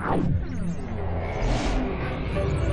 Thank you.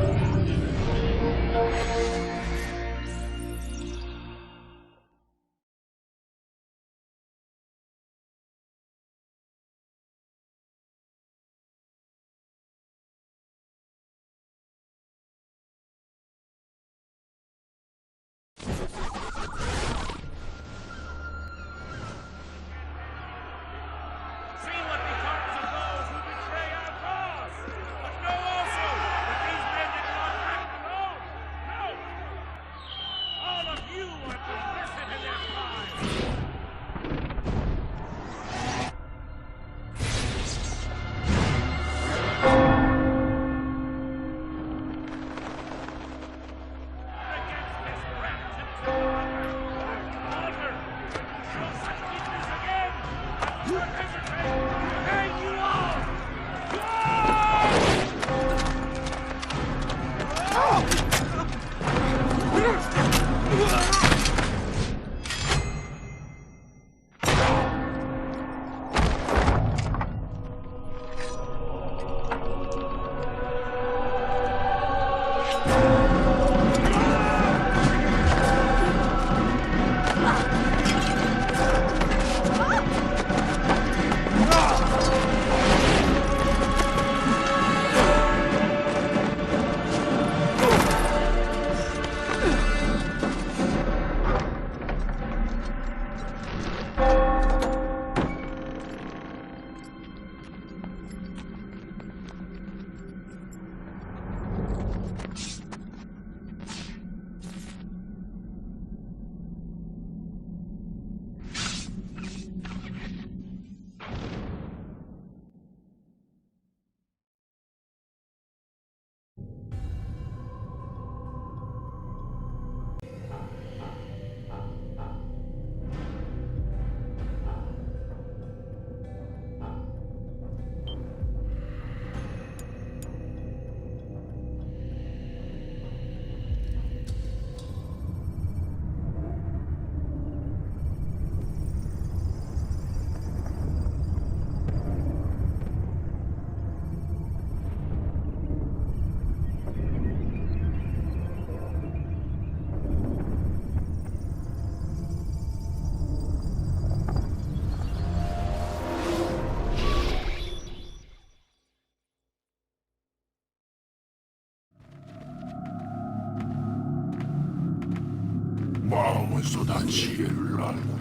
쏟아 지혜를 알고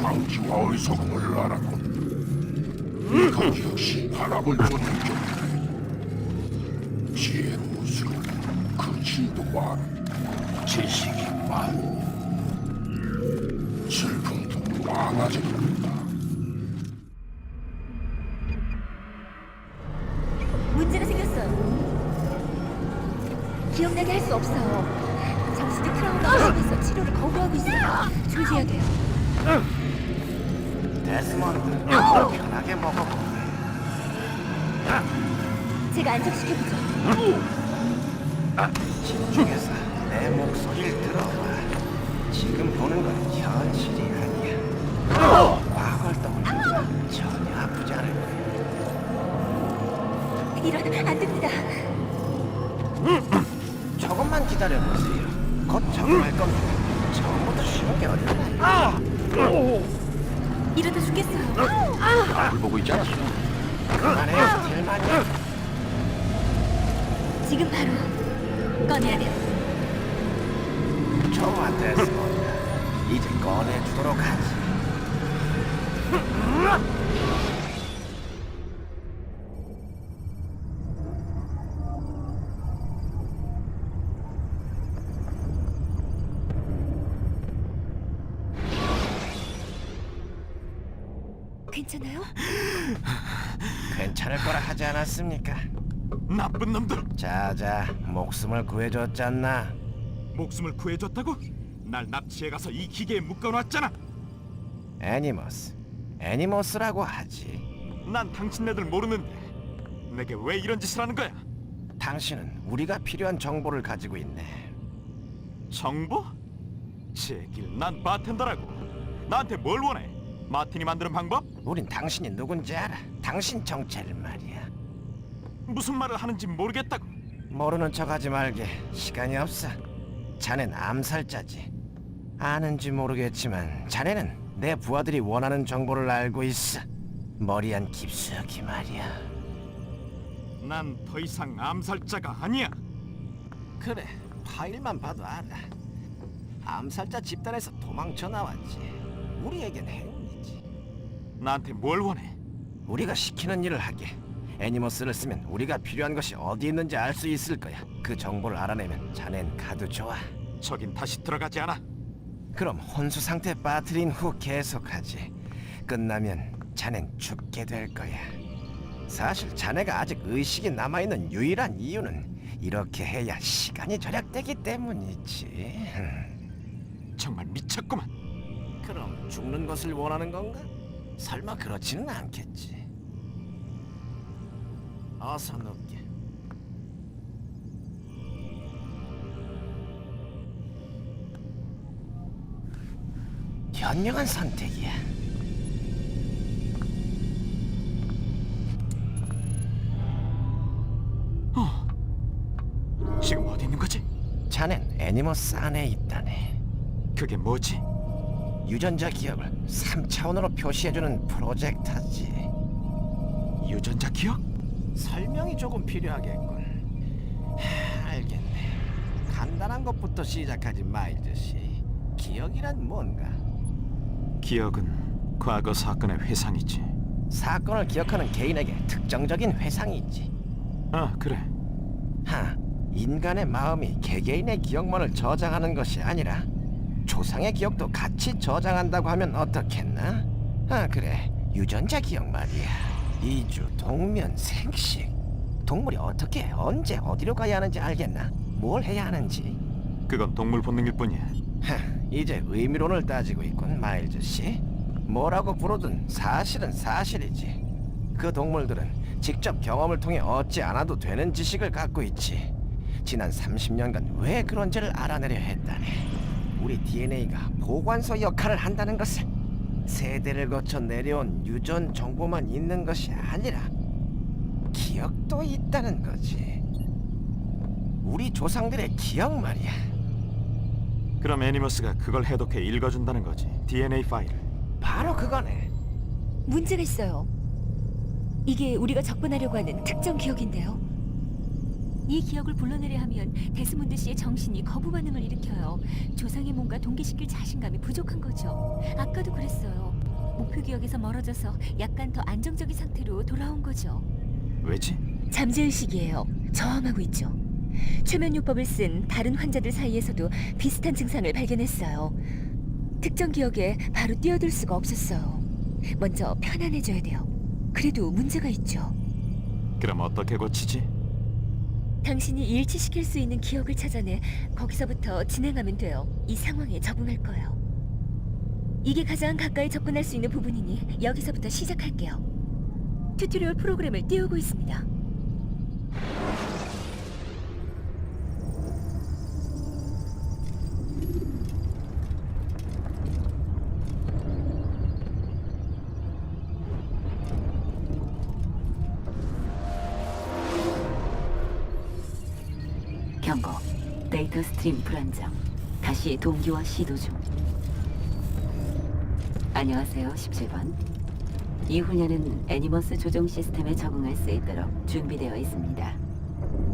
광기와 어리석음을 알았고 그 역시 바람을 쫓는 존재 지혜로울수록 그 진도와 지식이 많 제가 안정시켜보죠. 집중해서 내 목소리를 들어봐. 지금 보는 건 현실이 아니야. 과거를 떠올리면 전혀 아프지 않을 거야. 이런 안 됩니다. 조금만 기다려보세요. 곧 적응할 겁니다. 처음부터 쉬운 게 어딨나? 이러다 죽겠어요. 나를 보고 있지 않았어 지금 바로 꺼내야 돼요. 좋아, 데스몬드. 이제 꺼내주도록 하지. 괜찮아요? 괜찮을 거라 하지 않았습니까? 나쁜 놈들 자자, 목숨을 구해줬잖나. 목숨을 구해줬다고? 날 납치해 가서 이 기계에 묶어놨잖아. 애니머스, 애니머스라고 하지. 난 당신네들 모르는데 내게 왜 이런 짓을 하는 거야? 당신은 우리가 필요한 정보를 가지고 있네. 정보? 제길 난 바텐더라고. 나한테 뭘 원해? 마티니 만드는 방법? 우린 당신이 누군지 알아. 당신 정체를 말이야. 무슨 말을 하는지 모르겠다고. 모르는 척하지 말게. 시간이 없어. 자넨 암살자지. 아는지 모르겠지만 자네는 내 부하들이 원하는 정보를 알고 있어. 머리 안 깊숙이 말이야. 난 더 이상 암살자가 아니야. 그래, 파일만 봐도 알아. 암살자 집단에서 도망쳐 나왔지. 우리에겐 행운이지. 나한테 뭘 원해? 우리가 시키는 일을 하게. 애니머스를 쓰면 우리가 필요한 것이 어디 있는지 알 수 있을 거야. 그 정보를 알아내면 자넨 가도 좋아. 저긴 다시 들어가지 않아. 그럼 혼수 상태 빠뜨린 후 계속하지. 끝나면 자넨 죽게 될 거야. 사실 자네가 아직 의식이 남아있는 유일한 이유는 이렇게 해야 시간이 절약되기 때문이지. 정말 미쳤구만. 그럼 죽는 것을 원하는 건가? 설마 그렇지는 않겠지. 어서 눕게. 현명한 선택이야. 지금 어디 있는 거지? 자넨 애니머스 안에 있다네. 그게 뭐지? 유전자 기억을 3차원으로 표시해주는 프로젝터지. 유전자 기억? 설명이 조금 필요하겠군. 하, 알겠네. 간단한 것부터 시작하지 마일즈 씨. 기억이란 뭔가? 기억은 과거 사건의 회상이지. 사건을 기억하는 개인에게 특정적인 회상이 있지. 아 그래. 하, 인간의 마음이 개개인의 기억만을 저장하는 것이 아니라 조상의 기억도 같이 저장한다고 하면 어떻겠나? 아 그래, 유전자 기억 말이야. 이주, 동면, 생식. 동물이 어떻게, 언제, 어디로 가야 하는지 알겠나? 뭘 해야 하는지. 그건 동물 본능일 뿐이야. 하, 이제 의미론을 따지고 있군, 마일즈 씨. 뭐라고 부르든 사실은 사실이지. 그 동물들은 직접 경험을 통해 얻지 않아도 되는 지식을 갖고 있지. 지난 30년간 왜 그런지를 알아내려 했다네. 우리 DNA가 보관소 역할을 한다는 것을 세대를 거쳐 내려온 유전 정보만 있는 것이 아니라 기억도 있다는 거지. 우리 조상들의 기억 말이야. 그럼 애니머스가 그걸 해독해 읽어준다는 거지. DNA 파일을. 바로 그거네. 문제가 있어요. 이게 우리가 접근하려고 하는 특정 기억인데요. 이 기억을 불러내려 하면 데스몬드 씨의 정신이 거부 반응을 일으켜요. 조상의 몸과 동기시킬 자신감이 부족한 거죠. 아까도 그랬어요. 목표 기억에서 멀어져서 약간 더 안정적인 상태로 돌아온 거죠. 왜지? 잠재의식이에요. 저항하고 있죠. 최면요법을 쓴 다른 환자들 사이에서도 비슷한 증상을 발견했어요. 특정 기억에 바로 뛰어들 수가 없었어요. 먼저 편안해져야 돼요. 그래도 문제가 있죠. 그럼 어떻게 고치지? 당신이 일치시킬 수 있는 기억을 찾아내 거기서부터 진행하면 돼요. 이 상황에 적응할 거예요. 이게 가장 가까이 접근할 수 있는 부분이니 여기서부터 시작할게요. 튜토리얼 프로그램을 띄우고 있습니다. 스트림 불안정. 다시 동기화 시도 중. 안녕하세요, 17번. 이 훈련은 애니머스 조종 시스템에 적응할 수 있도록 준비되어 있습니다.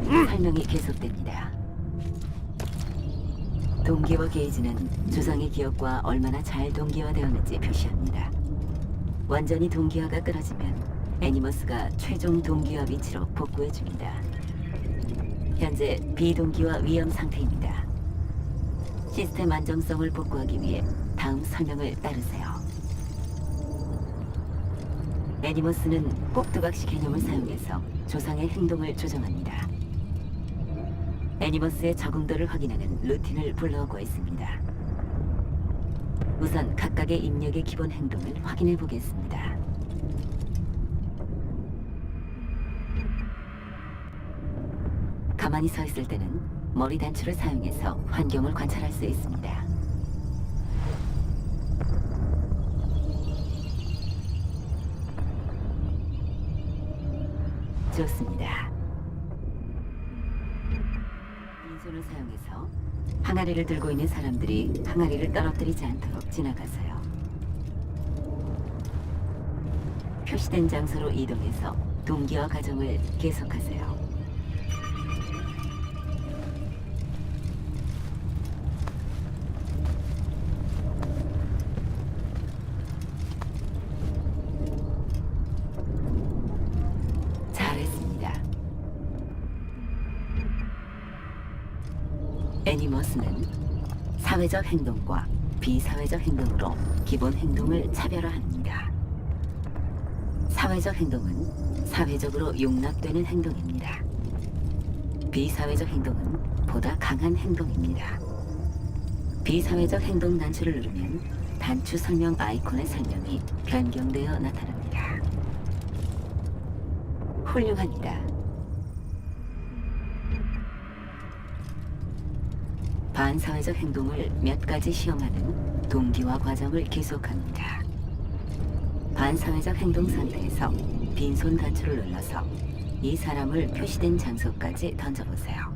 설명이 계속됩니다. 동기화 게이지는 조상의 기억과 얼마나 잘 동기화되었는지 표시합니다. 완전히 동기화가 끊어지면 애니머스가 최종 동기화 위치로 복구해 줍니다. 현재 비동기화 위험 상태입니다. 시스템 안정성을 복구하기 위해 다음 설명을 따르세요. 애니머스는 꼭두각시 개념을 사용해서 조상의 행동을 조정합니다. 애니머스의 적응도를 확인하는 루틴을 불러오고 있습니다. 우선 각각의 입력의 기본 행동을 확인해 보겠습니다. 가만히 서 있을 때는 머리 단추를 사용해서 환경을 관찰할 수 있습니다. 좋습니다. 빈손을 사용해서 항아리를 들고 있는 사람들이 항아리를 떨어뜨리지 않도록 지나가서요. 표시된 장소로 이동해서 동기와 가정을 계속하세요. 사회적 행동과 비사회적 행동으로 기본 행동을 차별화합니다. 사회적 행동은 사회적으로 용납되는 행동입니다. 비사회적 행동은 보다 강한 행동입니다. 비사회적 행동 단추를 누르면 단추 설명 아이콘의 설명이 변경되어 나타납니다. 훌륭합니다. 반사회적 행동을 몇 가지 시험하는 동기화 과정을 계속합니다. 반사회적 행동 상태에서 빈손 단추를 눌러서 이 사람을 표시된 장소까지 던져보세요.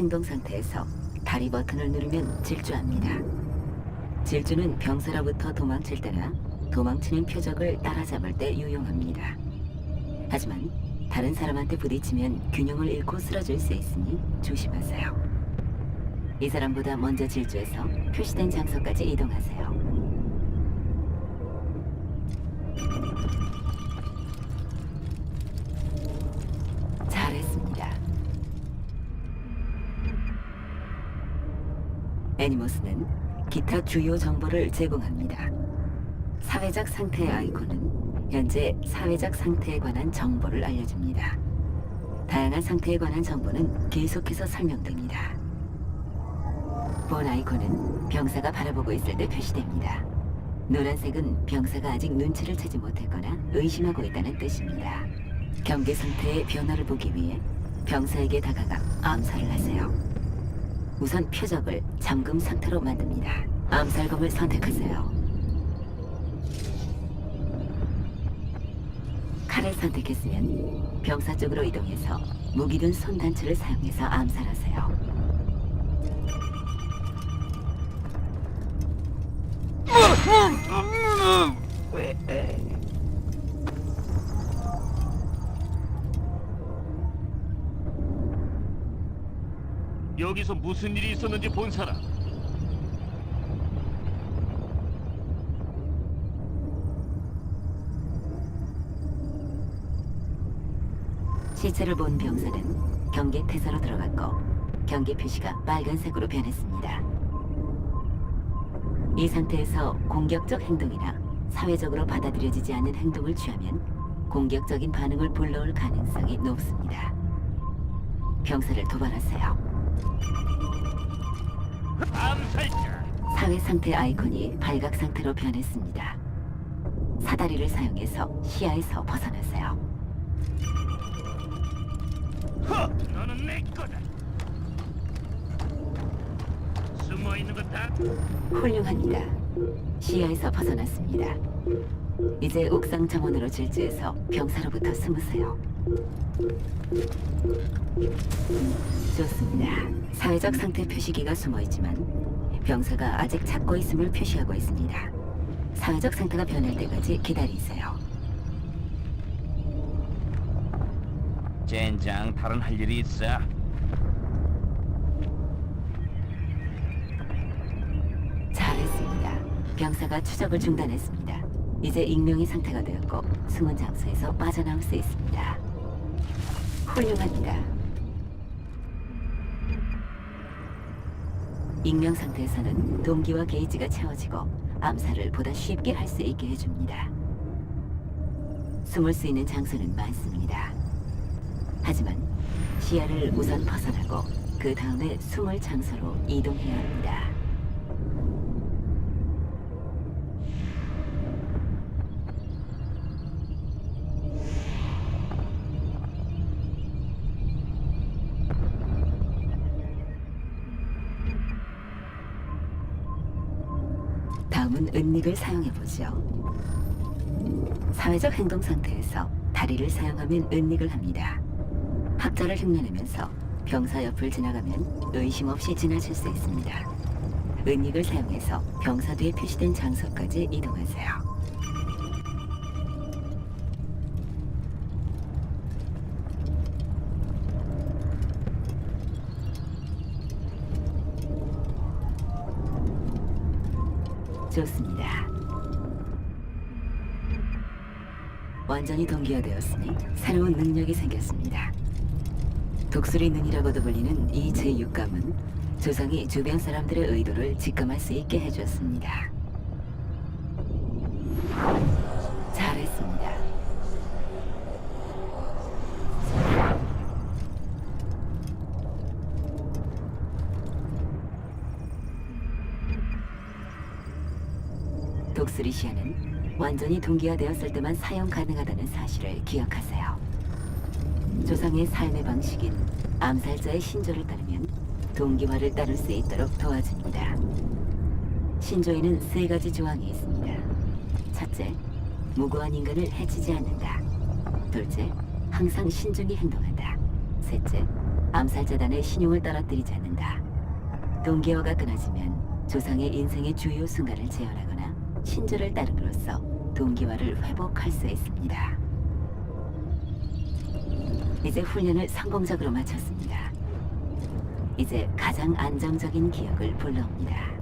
행동 상태에서 다리 버튼을 누르면 질주합니다. 질주는 병사로부터 도망칠 때나 도망치는 표적을 따라잡을 때 유용합니다. 하지만 다른 사람한테 부딪히면 균형을 잃고 쓰러질 수 있으니 조심하세요. 이 사람보다 먼저 질주해서 표시된 장소까지 이동하세요. 잘했습니다. 애니모스는 기타 주요 정보를 제공합니다. 사회적 상태의 아이콘은 현재 사회적 상태에 관한 정보를 알려줍니다. 다양한 상태에 관한 정보는 계속해서 설명됩니다. 본 아이콘은 병사가 바라보고 있을 때 표시됩니다. 노란색은 병사가 아직 눈치를 채지 못했거나 의심하고 있다는 뜻입니다. 경계 상태의 변화를 보기 위해 병사에게 다가가 암살을 하세요. 우선 표적을 잠금 상태로 만듭니다. 암살검을 선택하세요. 칼을 선택했으면 병사 쪽으로 이동해서 무기든 손단추를 사용해서 암살하세요. 여기서 무슨 일이 있었는지 본 사람. 시체를 본 병사는 경계 태세로 들어갔고 경계 표시가 빨간색으로 변했습니다. 이 상태에서 공격적 행동이나 사회적으로 받아들여지지 않는 행동을 취하면 공격적인 반응을 불러올 가능성이 높습니다. 병사를 도발하세요. 사회 상태 아이콘이 발각 상태로 변했습니다. 사다리를 사용해서 시야에서 벗어나세요. 허! 너는 내 거다. 숨어 있는 것 다. 훌륭합니다. 시야에서 벗어났습니다. 이제 옥상 정원으로 질주해서 병사로부터 숨으세요. 좋습니다. 사회적 상태 표시기가 숨어 있지만 병사가 아직 찾고 있음을 표시하고 있습니다. 사회적 상태가 변할 때까지 기다리세요. 젠장 다른 할 일이 있어. 잘했습니다. 병사가 추적을 중단했습니다. 이제 익명의 상태가 되었고 숨은 장소에서 빠져나올 수 있습니다. 훌륭합니다. 익명 상태에서는 동기와 게이지가 채워지고 암살을 보다 쉽게 할 수 있게 해줍니다. 숨을 수 있는 장소는 많습니다. 하지만 시야를 우선 벗어나고 그 다음에 숨을 장소로 이동해야 합니다. 다음은 은닉을 사용해 보죠. 사회적 행동 상태에서 다리를 사용하면 은닉을 합니다. 학자를 흉내내면서 병사 옆을 지나가면 의심 없이 지나칠 수 있습니다. 은닉을 사용해서 병사 뒤에 표시된 장소까지 이동하세요. 좋습니다. 완전히 동기화되었으니 새로운 능력이 생겼습니다. 독수리 눈이라고도 불리는 이 제6감은 조상이 주변 사람들의 의도를 직감할 수 있게 해주었습니다. 독수리 시야는 완전히 동기화되었을 때만 사용 가능하다는 사실을 기억하세요. 조상의 삶의 방식인 암살자의 신조를 따르면 동기화를 따를 수 있도록 도와줍니다. 신조에는 세 가지 조항이 있습니다. 첫째, 무고한 인간을 해치지 않는다. 둘째, 항상 신중히 행동한다. 셋째, 암살자단의 신용을 떨어뜨리지 않는다. 동기화가 끊어지면 조상의 인생의 주요 순간을 재현하거나 신조를 따름으로써 동기화를 회복할 수 있습니다. 이제 훈련을 성공적으로 마쳤습니다. 이제 가장 안정적인 기억을 불러옵니다.